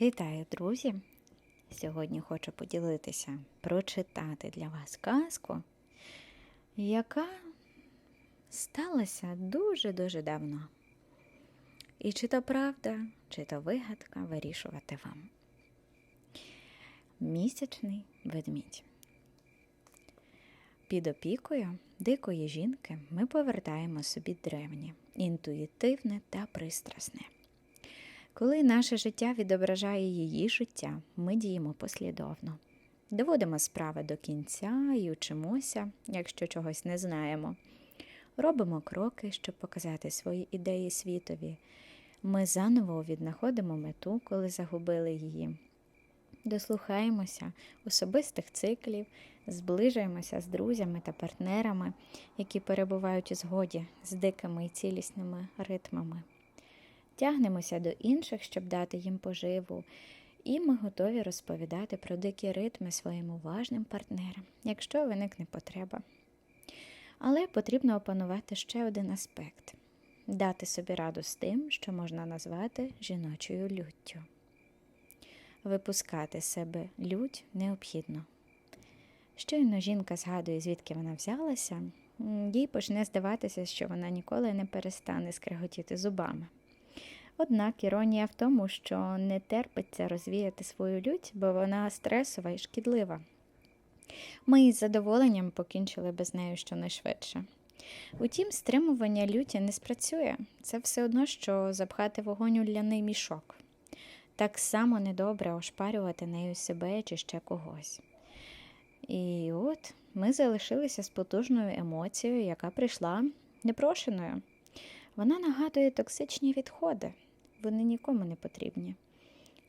Вітаю, друзі! Сьогодні хочу поділитися, прочитати для вас казку, яка сталася дуже-дуже давно. І чи то правда, чи то вигадка вирішувати вам. Місячний ведмідь. Під опікою дикої жінки ми повертаємо собі древнє, інтуїтивне та пристрасне. Коли наше життя відображає її життя, ми діємо послідовно. Доводимо справи до кінця і учимося, якщо чогось не знаємо. Робимо кроки, щоб показати свої ідеї світові. Ми заново віднаходимо мету, коли загубили її. Дослухаємося особистих циклів, зближуємося з друзями та партнерами, які перебувають у згоді з дикими і цілісними ритмами. Тягнемося до інших, щоб дати їм поживу, і ми готові розповідати про дикі ритми своїм уважним партнерам, якщо виникне потреба. Але потрібно опанувати ще один аспект дати собі раду з тим, що можна назвати жіночою люттю. Випускати себе лють необхідно. Щойно жінка згадує, звідки вона взялася, їй почне здаватися, що вона ніколи не перестане скреготіти зубами. Однак іронія в тому, що не терпиться розвіяти свою лють, бо вона стресова і шкідлива. Ми із задоволенням покінчили без неї щонайшвидше. Утім, стримування люті не спрацює. Це все одно, що запхати вогонь у ляний мішок. Так само недобре ошпарювати нею себе чи ще когось. І от ми залишилися з потужною емоцією, яка прийшла непрошеною. Вона нагадує токсичні відходи вони нікому не потрібні,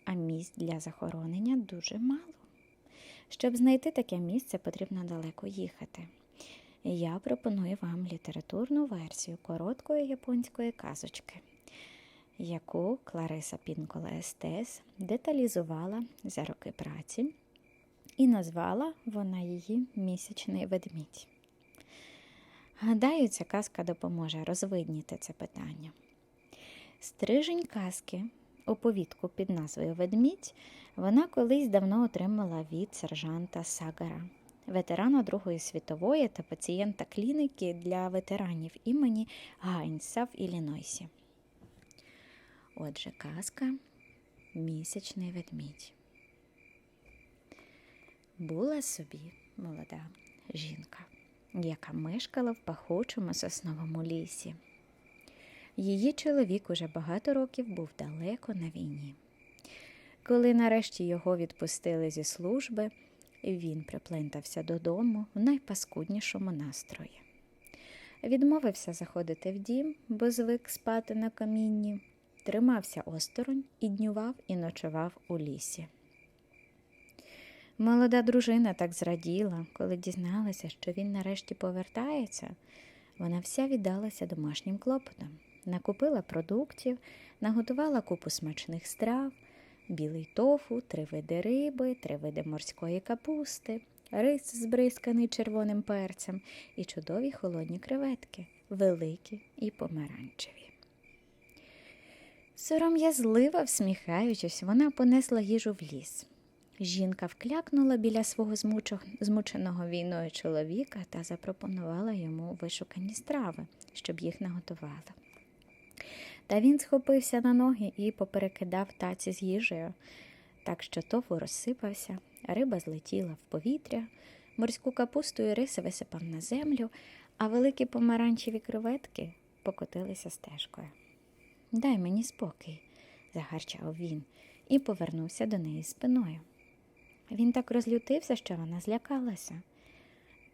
а місць для захоронення дуже мало. Щоб знайти таке місце, потрібно далеко їхати. Я пропоную вам літературну версію короткої японської казочки, яку Клариса Пінкола Естес деталізувала за роки праці, і назвала вона її Місячний ведмідь. Гадаю, ця казка допоможе розвидніти це питання. Стрижень казки, оповідку під назвою Ведмідь, вона колись давно отримала від сержанта Сагара, ветерана Другої світової та пацієнта клініки для ветеранів імені Гайнса в Іллінойсі. Отже, казка Місячний ведмідь. Була собі молода жінка, яка мешкала в пахучому сосновому лісі. Її чоловік уже багато років був далеко на війні. Коли нарешті його відпустили зі служби, він приплентався додому в найпаскуднішому настрої. Відмовився заходити в дім, бо звик спати на камінні, тримався осторонь і днював і ночував у лісі. Молода дружина так зраділа, коли дізналася, що він нарешті повертається, вона вся віддалася домашнім клопотам накупила продуктів, наготувала купу смачних страв, білий тофу, три види риби, три види морської капусти, рис збризканий червоним перцем і чудові холодні креветки, великі і помаранчеві. Сором'язливо всміхаючись, вона понесла їжу в ліс. Жінка вклякнула біля свого змученого війною чоловіка та запропонувала йому вишукані страви, щоб їх наготувала. Та він схопився на ноги і поперекидав таці з їжею, так що тофу розсипався, риба злетіла в повітря, морську капусту і риси висипав на землю, а великі помаранчеві креветки покотилися стежкою. Дай мені спокій, загарчав він і повернувся до неї спиною. Він так розлютився, що вона злякалася.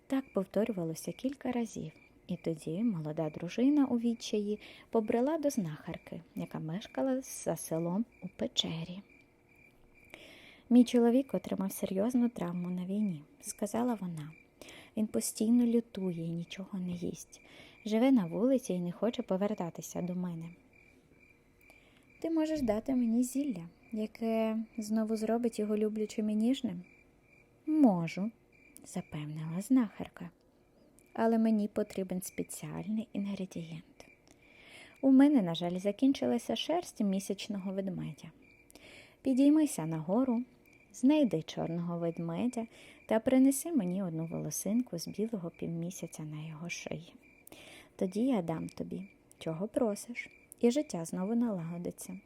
Так повторювалося кілька разів. І тоді молода дружина у відчаї побрела до знахарки, яка мешкала за селом у печері. Мій чоловік отримав серйозну травму на війні, сказала вона. Він постійно лютує і нічого не їсть. Живе на вулиці і не хоче повертатися до мене. Ти можеш дати мені зілля, яке знову зробить його люблячим і ніжним? Можу, запевнила знахарка але мені потрібен спеціальний інгредієнт. У мене, на жаль, закінчилася шерсть місячного ведмедя. Підіймися нагору, знайди чорного ведмедя та принеси мені одну волосинку з білого півмісяця на його шиї. Тоді я дам тобі, чого просиш, і життя знову налагодиться.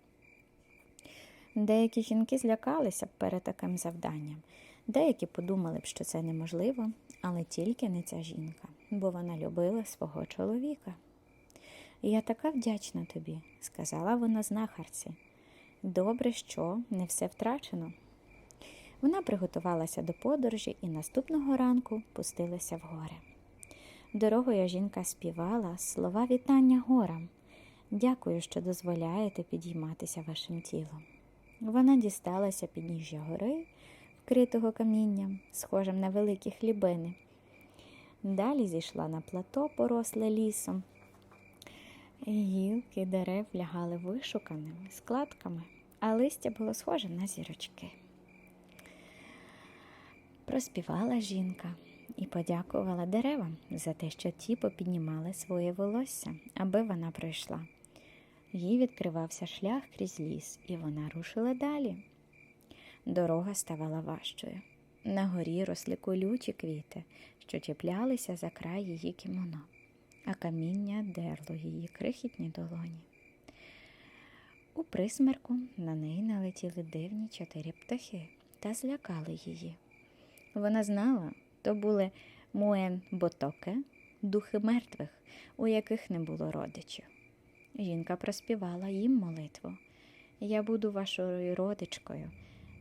Деякі жінки злякалися б перед таким завданням, деякі подумали б, що це неможливо, але тільки не ця жінка, бо вона любила свого чоловіка. Я така вдячна тобі, сказала вона знахарці. Добре, що не все втрачено. Вона приготувалася до подорожі і наступного ранку пустилася в гори. Дорогою жінка співала слова вітання горам. Дякую, що дозволяєте підійматися вашим тілом. Вона дісталася підніжжя гори, вкритого камінням, схожим на великі хлібини. Далі зійшла на плато, поросле лісом. Гілки дерев лягали вишуканими складками, а листя було схоже на зірочки. Проспівала жінка і подякувала деревам за те, що ті попіднімали своє волосся, аби вона пройшла. Їй відкривався шлях крізь ліс, і вона рушила далі. Дорога ставала важчою. На горі росли колючі квіти, що чіплялися за край її кімоно, а каміння дерло її крихітні долоні. У присмерку на неї налетіли дивні чотири птахи та злякали її. Вона знала, то були Муен Ботоке, духи мертвих, у яких не було родичів. Жінка проспівала їм молитву. Я буду вашою родичкою,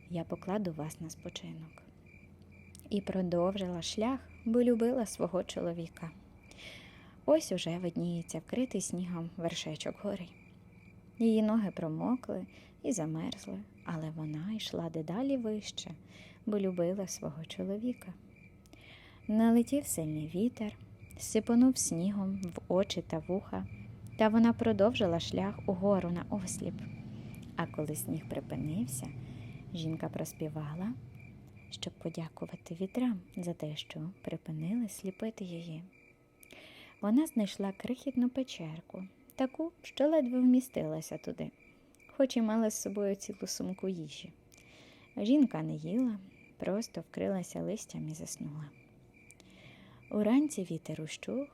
я покладу вас на спочинок. І продовжила шлях, бо любила свого чоловіка. Ось уже видніється вкритий снігом вершечок гори. Її ноги промокли і замерзли, але вона йшла дедалі вище, бо любила свого чоловіка. Налетів сильний вітер, сипонув снігом в очі та вуха, та вона продовжила шлях угору на осліп. А коли сніг припинився, жінка проспівала, щоб подякувати вітрам за те, що припинили сліпити її. Вона знайшла крихітну печерку, таку, що ледве вмістилася туди, хоч і мала з собою цілу сумку їжі. Жінка не їла, просто вкрилася листям і заснула. Уранці вітер ущух,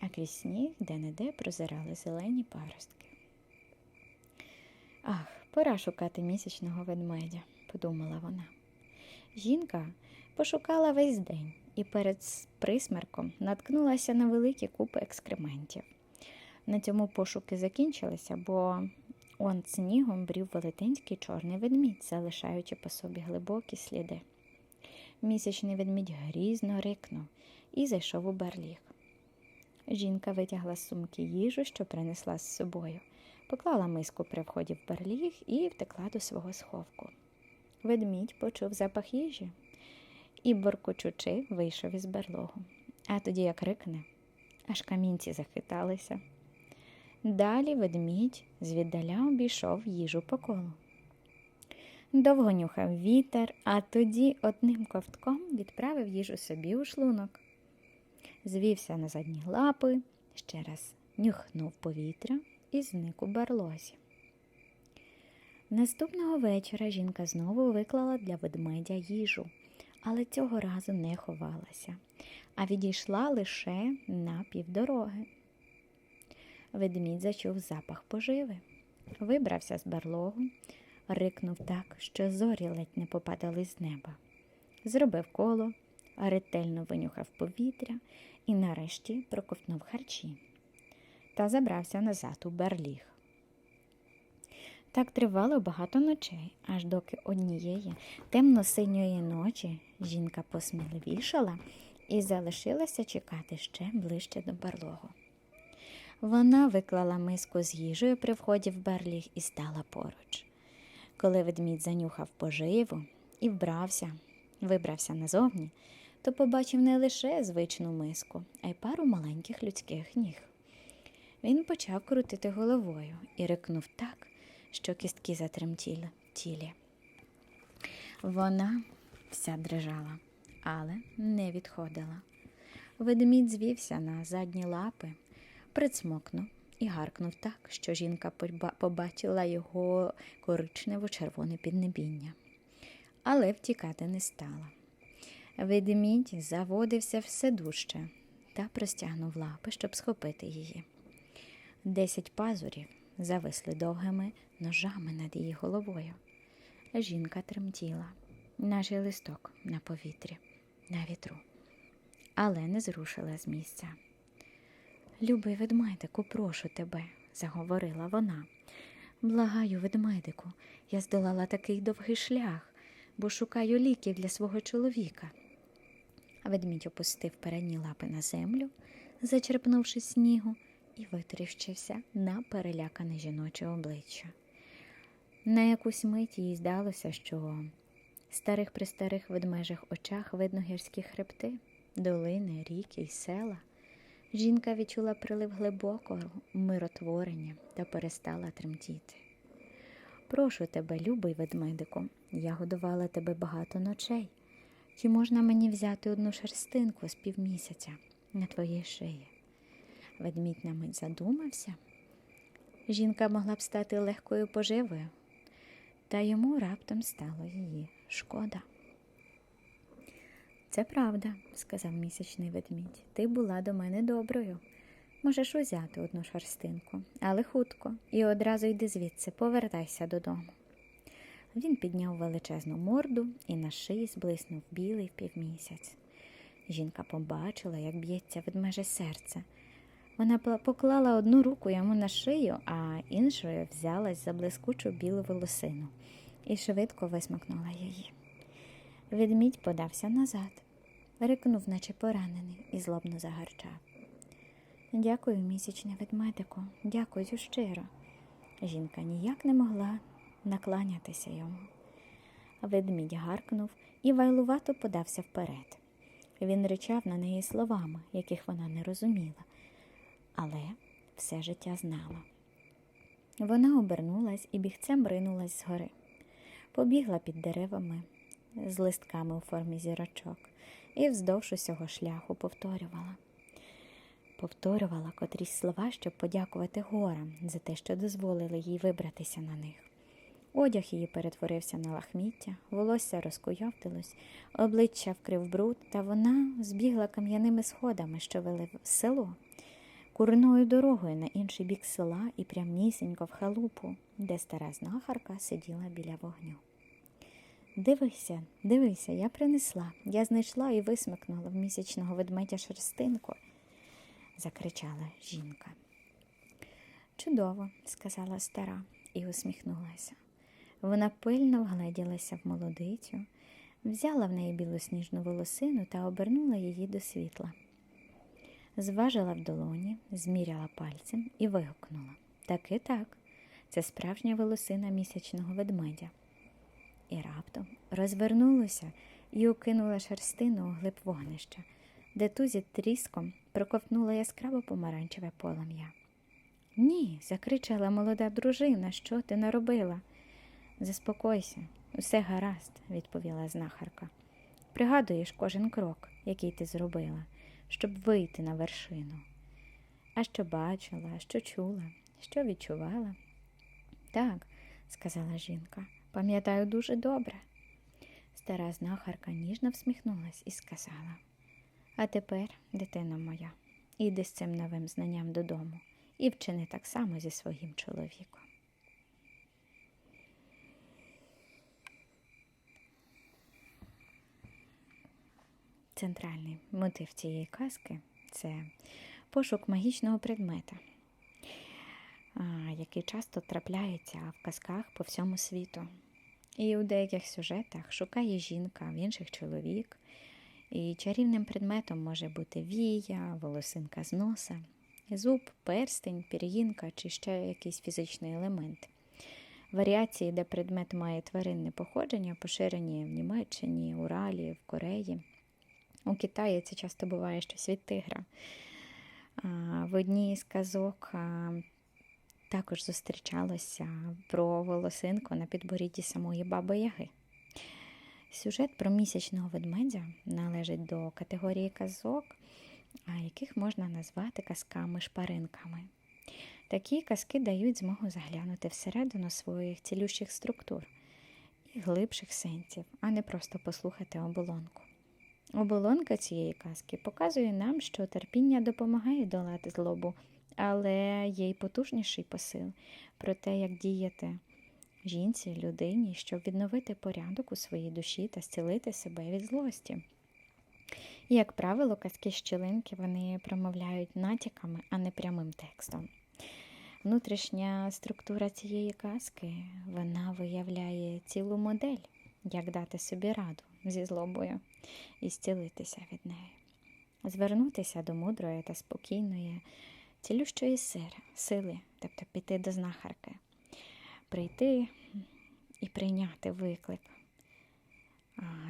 а крізь сніг де-не-де прозирали зелені паростки. Ах, пора шукати місячного ведмедя, подумала вона. Жінка пошукала весь день і перед присмерком наткнулася на великі купи екскрементів. На цьому пошуки закінчилися, бо он снігом брів велетенський чорний ведмідь, залишаючи по собі глибокі сліди. Місячний ведмідь грізно рикнув і зайшов у барліг. Жінка витягла з сумки їжу, що принесла з собою, поклала миску при вході в барліг і втекла до свого сховку. Ведмідь почув запах їжі і, боркочучи, вийшов із берлогу. А тоді як рикне, аж камінці захиталися. Далі ведмідь звіддаля обійшов їжу по колу. Довго нюхав вітер, а тоді одним ковтком відправив їжу собі у шлунок. Звівся на задні лапи, ще раз нюхнув повітря і зник у барлозі. Наступного вечора жінка знову виклала для ведмедя їжу, але цього разу не ховалася, а відійшла лише на півдороги. Ведмідь зачув запах поживи, вибрався з барлогу, рикнув так, що зорі ледь не попадали з неба. Зробив коло, ретельно винюхав повітря і нарешті проковтнув харчі та забрався назад у барліг. Так тривало багато ночей, аж доки однієї темно-синьої ночі жінка посміливішала і залишилася чекати ще ближче до барлогу. Вона виклала миску з їжею при вході в берліг і стала поруч. Коли ведмідь занюхав поживу і вбрався, вибрався назовні, то побачив не лише звичну миску, а й пару маленьких людських ніг. Він почав крутити головою і рикнув так, що кістки затремтіли тілі. Вона вся дрижала, але не відходила. Ведмідь звівся на задні лапи, прицмокнув і гаркнув так, що жінка побачила його коричнево-червоне піднебіння. Але втікати не стала. Ведмідь заводився все дужче та простягнув лапи, щоб схопити її. Десять пазурів зависли довгими ножами над її головою. Жінка тремтіла, наче листок на повітрі, на вітру, але не зрушила з місця. Любий ведмедику, прошу тебе, заговорила вона. Благаю, ведмедику, я здолала такий довгий шлях, бо шукаю ліків для свого чоловіка. Ведмідь опустив передні лапи на землю, зачерпнувши снігу, і витріщився на перелякане жіноче обличчя. На якусь мить їй здалося, що в старих пристарих ведмежих очах видно гірські хребти, долини, ріки й села. Жінка відчула прилив глибокого миротворення та перестала тремтіти. Прошу тебе, любий ведмедику, я годувала тебе багато ночей. Чи можна мені взяти одну шерстинку з півмісяця на твоїй шиї? Ведмідь на мить задумався. Жінка могла б стати легкою поживою, та йому раптом стало її шкода. Це правда, сказав місячний ведмідь. Ти була до мене доброю. Можеш узяти одну шерстинку, але хутко, і одразу йди звідси, повертайся додому. Він підняв величезну морду і на шиї зблиснув білий півмісяць. Жінка побачила, як б'ється ведмеже серце. Вона поклала одну руку йому на шию, а іншою взялась за блискучу білу волосину і швидко висмикнула її. Ведмідь подався назад, рикнув, наче поранений, і злобно загарчав. Дякую, місячне ведмедику, дякую щиро. Жінка ніяк не могла накланятися йому. Ведмідь гаркнув і вайлувато подався вперед. Він ричав на неї словами, яких вона не розуміла, але все життя знала. Вона обернулась і бігцем ринулась згори. Побігла під деревами з листками у формі зірочок і вздовж усього шляху повторювала. Повторювала котрісь слова, щоб подякувати горам за те, що дозволили їй вибратися на них. Одяг її перетворився на лахміття, волосся розкуйовтилось, обличчя вкрив бруд, та вона збігла кам'яними сходами, що вели в село, курною дорогою на інший бік села і прямнісінько в халупу, де стара знахарка сиділа біля вогню. Дивися, дивися, я принесла, я знайшла і висмикнула в місячного ведмедя шерстинку, закричала жінка. Чудово, сказала стара і усміхнулася. Вона пильно вгледілася в молодицю, взяла в неї білосніжну волосину та обернула її до світла. Зважила в долоні, зміряла пальцем і вигукнула Таки так, це справжня волосина місячного ведмедя. І раптом розвернулася і укинула шерстину у глиб вогнища, де тузі тріском проковтнула яскраво помаранчеве полум'я. Ні, закричала молода дружина, що ти наробила? Заспокойся, усе гаразд, відповіла знахарка. Пригадуєш кожен крок, який ти зробила, щоб вийти на вершину. А що бачила, що чула, що відчувала? Так, сказала жінка, пам'ятаю дуже добре. Стара знахарка ніжно всміхнулась і сказала: А тепер, дитино моя, іди з цим новим знанням додому і вчини так само зі своїм чоловіком. Центральний мотив цієї казки це пошук магічного предмета, який часто трапляється в казках по всьому світу. І у деяких сюжетах шукає жінка, в інших чоловік. І чарівним предметом може бути вія, волосинка з носа, зуб, перстень, пір'їнка чи ще якийсь фізичний елемент. Варіації, де предмет має тваринне походження, поширені в Німеччині, Уралі, в Кореї. У Китаї це часто буває щось від тигра. В одній з казок також зустрічалося про волосинку на підборідді самої баби Яги. Сюжет про місячного ведмедя належить до категорії казок, яких можна назвати казками-шпаринками. Такі казки дають змогу заглянути всередину своїх цілющих структур і глибших сенсів, а не просто послухати оболонку. Оболонка цієї казки показує нам, що терпіння допомагає долати злобу, але є й потужніший посил про те, як діяти жінці, людині, щоб відновити порядок у своїй душі та зцілити себе від злості. І, як правило, казки щілинки вони промовляють натяками, а не прямим текстом. Внутрішня структура цієї казки вона виявляє цілу модель, як дати собі раду зі злобою і зцілитися від неї, звернутися до мудрої та спокійної, цілющої сили, сили, тобто піти до знахарки, прийти і прийняти виклик,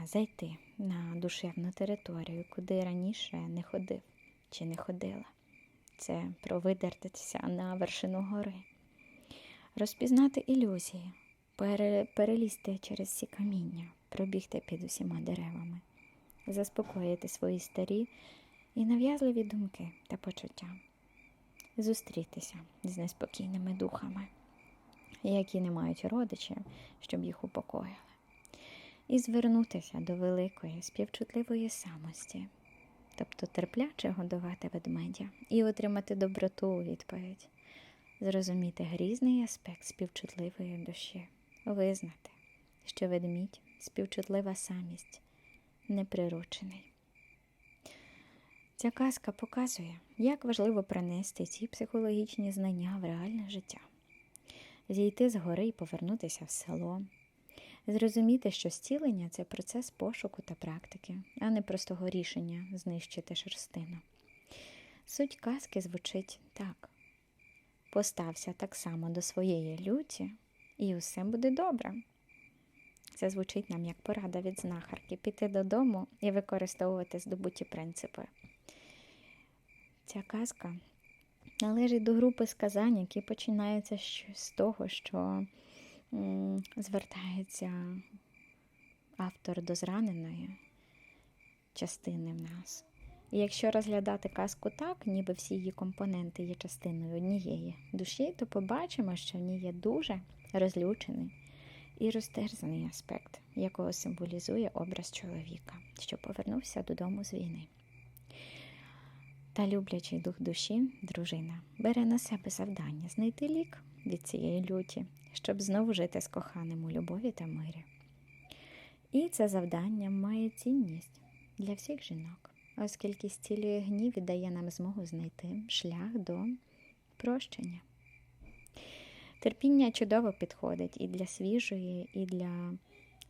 зайти на душевну територію, куди раніше не ходив чи не ходила. Це про видертися на вершину гори, розпізнати ілюзії, перелізти через всі каміння, пробігти під усіма деревами, заспокоїти свої старі і нав'язливі думки та почуття, зустрітися з неспокійними духами, які не мають родичів, щоб їх упокоїли, і звернутися до великої співчутливої самості тобто терпляче годувати ведмедя і отримати доброту у відповідь, зрозуміти грізний аспект співчутливої душі, визнати, що ведмідь співчутлива самість, неприручений. Ця казка показує, як важливо принести ці психологічні знання в реальне життя, зійти з гори і повернутися в село. Зрозуміти, що зцілення це процес пошуку та практики, а не простого рішення знищити шерстину. Суть казки звучить так: постався так само до своєї люті, і усе буде добре. Це звучить нам як порада від знахарки піти додому і використовувати здобуті принципи. Ця казка належить до групи сказань, які починаються з того, що звертається автор до зраненої частини в нас. І якщо розглядати казку так, ніби всі її компоненти є частиною однієї душі, то побачимо, що в ній є дуже розлючений і розтерзаний аспект, якого символізує образ чоловіка, що повернувся додому з війни. Та люблячий дух душі, дружина, бере на себе завдання знайти лік від цієї люті, щоб знову жити з коханим у любові та мирі. І це завдання має цінність для всіх жінок, оскільки зцілює гнів і дає нам змогу знайти шлях до прощення. Терпіння чудово підходить і для свіжої, і для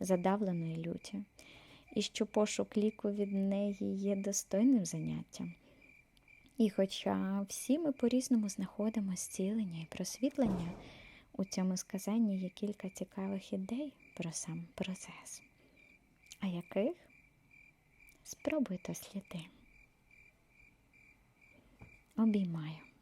задавленої люті, і що пошук ліку від неї є достойним заняттям. І хоча всі ми по-різному знаходимо зцілення і просвітлення, у цьому сказанні є кілька цікавих ідей про сам процес. А яких? Спробуйте сліди. Обіймаю.